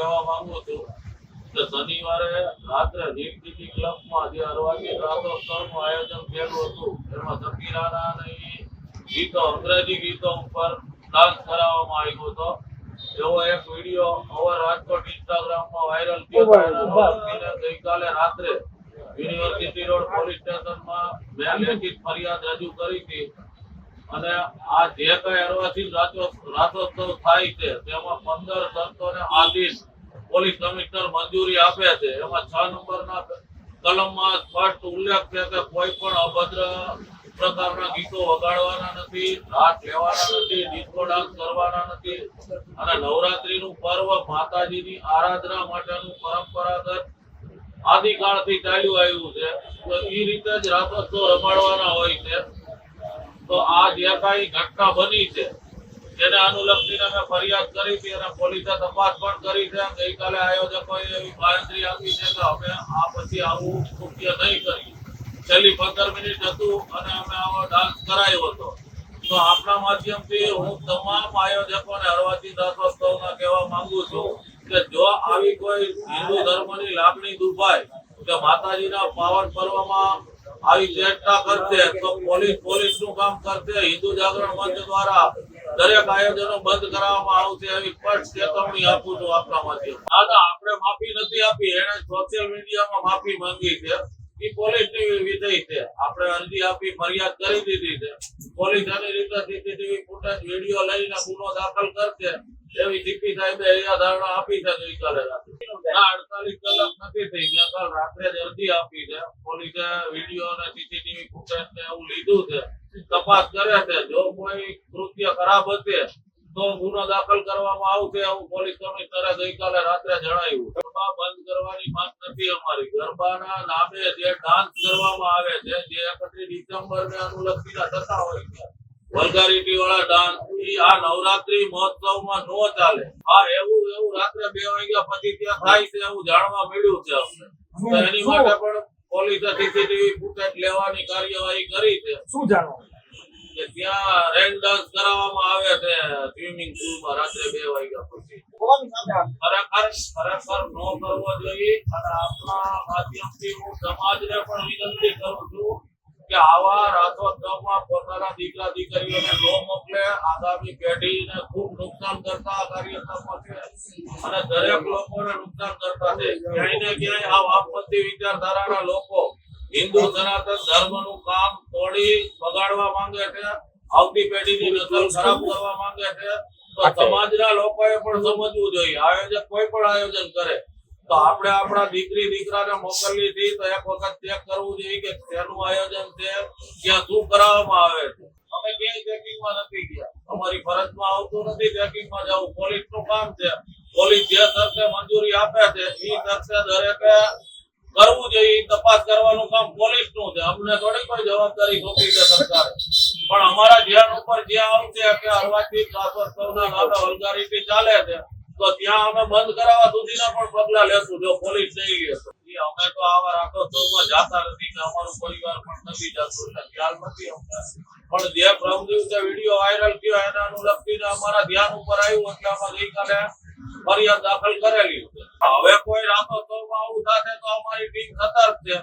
કહેવા માંગુ છું કે શનિવારે રાત્રે સિટી ક્લબમાં જે અરવાજી રાતોત્સવનું આયોજન થયેલું હતું. એમાં સકીરાના અને ગીતો અંગ્રેજી ગીતો ઉપર ડાન્સ કરાવવામાં આવ્યો હતો. એવો એક વીડિયો ઓવર રાજકોટ ઇન્સ્ટાગ્રામમાં વાયરલ થયો ગઈકાલે રાત્રે યુનિવર્સિટી રોડ પોલીસ સ્ટેશનમાં મેં લેખિત ફરિયાદ રજૂ કરી હતી. અને આ જે કઈ અરવાસી રાતો- રાતોત્સવ થાય છે તેમાં પંદર સંતોને આધીન પોલીસ કમિશનર મંજૂરી આપે છે. એમાં છ નંબરના કલમમાં સ્પષ્ટ ઉલ્લેખ છે કે કોઈ પણ અભદ્ર પ્રકારના ગીતો વગાડવાના નથી હાથ લેવાના નથી, ડિસ્કો ડાન્સ કરવાના નથી અને નવરાત્રીનું પર્વ માતાજીની આરાધના માટેનું પરંપરાગત આદિકાળથી ચાલ્યું આવ્યું છે. તો એ રીતે જ રાતોત્સવ રમાડવાના હોય છે. તો આ જે કાંઈ ઘટના બની છે તેને અનુલક્ષીને મેં ફરિયાદ કરી હતી અને પોલીસે તપાસ પણ કરી છે ગઈકાલે આયોજકોએ એવી બાંયધરી આપી છે કે અમે આ પછી આવું કૃત્ય નહીં કરીએ છેલ્લી પંદર મિનિટ હતું અને અમે આવો ડાન્સ કરાયો હતો. તો આપણા માધ્યમથી હું તમામ આયોજકોને હરવાથી દાસોત્સવના કહેવા માંગુ છું કે જો આવી કોઈ હિન્દુ ધર્મની લાગણી દુભાય કે માતાજીના પાવન પર્વમાં આવી ચેષ્ટા કરશે તો પોલીસ પોલીસનું કામ કરશે. હિન્દુ જાગરણ મંચ દ્વારા દરેક આયોજનો બંધ કરાવવામાં આવશે એવી સ્પષ્ટ ચેતવણી આપું છું આપના માધ્યમ. દાદા, આપણે માફી નથી આપી, એને સોશિયલ મીડિયામાં માફી માંગી છે. એ પોલીસની વિધેય છે. આપણે અરજી આપી, ફરિયાદ કરી દીધી છે. પોલીસ આની રીતે સીસીટીવી ફૂટેજ વીડિયો લઈને ગુનો દાખલ કરશે એવી ડીપી સાહેબે અહીંયા ધારણા આપી છે ગઈકાલે અડતાલીસ કલાક નથી થઈ. ગયા રાત્રે જ અરજી આપી છે. પોલીસે વીડિયો અને સીસીટીવી ફૂટેજ ને એવું લીધું છે. તપાસ કરે છે. જો કોઈ કૃત્ય ખરાબ હશે તો ગુનો દાખલ કરવામાં આવશે એવું પોલીસ કમિશનરે ગઈકાલે રાત્રે જણાવ્યું ગરબા બંધ કરવાની માંગ નથી અમારી. ગરબાના નામે જે ડાન્સ કરવામાં આવે છે જે એકત્રીસ ડિસેમ્બર ને અનુલક્ષીના થતા હોય છે. વલ્ગારિટી વાળા ડાન્સ આ નવરાત્રી મહોત્સવમાં નો ચાલે. આ એવું એવું રાત્રે બે વાગ્યા પછી ત્યાં થાય છે એવું જાણવા મળ્યું છે અમને. એની માટે પણ પોલીસે સીસીટીવી ફૂટેજ લેવાની કાર્યવાહી કરી છે. શું જાણો કે ત્યાં રેન ડાન્સ કરાવવામાં આવે છે સ્વિમિંગ પુલમાં રાત્રે બે વાગ્યા પછી. ખરેખર ખરેખર નો કરવો જોઈએ. અને આપણા માધ્યમથી હું સમાજને પણ વિનંતી કરું છું કે આવા રાતોત્સવમાં પોતાના દીકરા દીકરીઓને ન મોકલે આગામી પેઢીને ખૂબ નુકસાન કરતા કાર્યક્રમો છે. અને દરેક લોકોને નુકસાન કરતા છે. ક્યાંય ને ક્યાંય આ વામપંથી વિચારધારાના લોકો હિન્દુ સનાતન ધર્મનું કામ તોડી બગાડવા માંગે છે. આવતી પેઢીની નસલ ખરાબ કરવા માંગે છે. તો સમાજના લોકોએ પણ સમજવું જોઈએ. આયોજક કોઈ પણ આયોજન કરે તો આપણે આપણા દીકરી, દીકરાને મોકલી હતી તો એક વખત ચેક કરવું જોઈએ કે તેનું આયોજન છે, ત્યાં શું કરાવવામાં આવે છે. અમે ક્યાંય ચેકિંગમાં નથી ગયા. અમારી ફરજમાં આવતું નથી ચેકિંગમાં જવું. પોલીસનું કામ છે. પોલીસ જે શરતે મંજૂરી આપે છે એ શરતે દરેકે કરવું જોઈએ. તપાસ કરવાનું કામ પોલીસનું છે. અમને થોડી કોઈ જવાબદારી સોંપી છે સરકારે. પણ અમારા ધ્યાન ઉપર જે આવશે કે અરવાથી શાસોત્સવના નામે વલ્ગારિટી ચાલે છે તો ત્યાં અમે બંધ કરાવવા સુધીના પણ પગલા લેશું. જો પોલીસ નહીં લે અમે તો આવા રાતોત્સવમાં જાતા નથી કે અમારું પરિવાર પણ નથી જતું એટલે ખ્યાલ નથી પણ જે પ્રભુ દિવસે વીડિયો વાયરલ થયો, એના અનુલક્ષીને અમારા ધ્યાન ઉપર આવ્યું એટલે અમે ગઈકાલે ફરિયાદ દાખલ કરેલી. હવે કોઈ રાતોત્સવમાં આવું થશે તો અમારી ટીમ સતર્ક છે.